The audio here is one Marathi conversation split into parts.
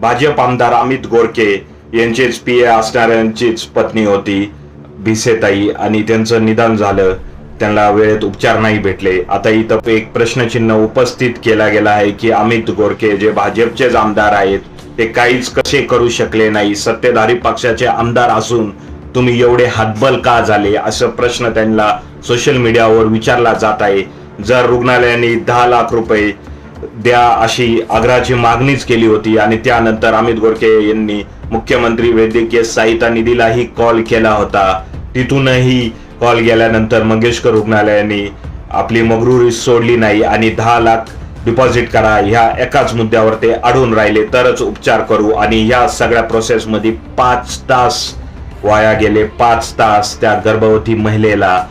भाजप आमदार अमित गोरके यांचेच पी ए असणाऱ्यांचीच पत्नी होती भिसेताई. आणि त्यांचं निदान झालं. त्यांना वेळेत उपचार नाही भेटले. आता इथं एक प्रश्नचिन्ह उपस्थित केला गेला आहे की अमित गोरके जे भाजपचेच आमदार आहेत ते काहीच कसे करू शकले नाही? सत्तेधारी पक्षाचे आमदार असून तुम्ही एवढे हातबल का झाले? असं प्रश्न त्यांना सोशल मीडियावर विचारला जात आहे. जर रुग्णालयाने दहा लाख रुपये द्या अशी आग्रहाची मागणीच केली होती आणि त्यानंतर अमित गोरखे यांनी मुख्यमंत्री वैद्यकीय सहायता निधीलाही कॉल केला होता. तिथूनही कॉल गेल्यानंतर मंगेशकर रुग्णालयाने आपली मगरुरी सोडली नाही आणि दहा लाख डिपॉझिट करा. ह्या एकाच मुद्द्यावर ते अडून राहिले. तरच उपचार करू आणि ह्या सगळ्या प्रोसेसमध्ये पाच तास वाया गेले. पाच तास त्या गर्भवती महिलेला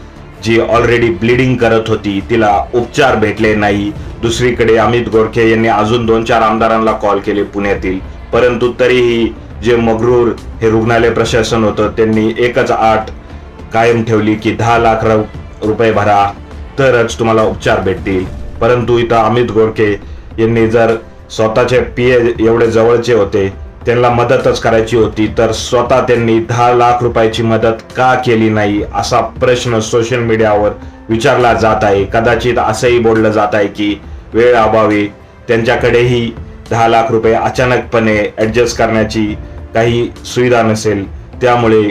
जी ऑलरेडी ब्लिडिंग करत होती तिला उपचार भेटले नाही. दुसरीकडे अमित गोरखे यांनी अजून दोन चार आमदारांना कॉल केले पुण्यातील. परंतु तरीही जे मगरूर हे रुग्णालय प्रशासन होतं त्यांनी एकच आठ कायम ठेवली की दहा लाख रुपये भरा तरच तुम्हाला उपचार भेटतील. परंतु इथं अमित गोरखे यांनी जर स्वतःचे पी एवढे जवळचे होते त्यांना मदतच करायची होती तर स्वतः त्यांनी दहा लाख रुपयाची मदत का केली नाही असा प्रश्न सोशल मीडियावर विचारला जात आहे. कदाचित असंही बोललं जात आहे की वेळ अभावी त्यांच्याकडेही दहा लाख रुपये अचानकपणे ऍडजस्ट करण्याची काही सुविधा नसेल त्यामुळे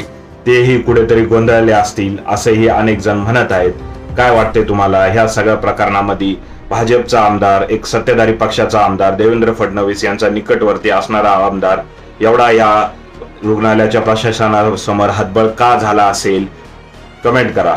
तेही कुठेतरी गोंधळले असतील असंही अनेक जण म्हणत आहेत. काय वाटते तुम्हाला? ह्या सगळ्या प्रकरणामध्ये भाजपचा आमदार एक सत्तेधारी पक्षाचा आमदार देवेंद्र फडणवीस यांचा निकटवर्ती असणारा आमदार एवढा या रुग्णालयाच्या प्रशासनासमोर हातबळ का झाला असेल? कमेंट करा.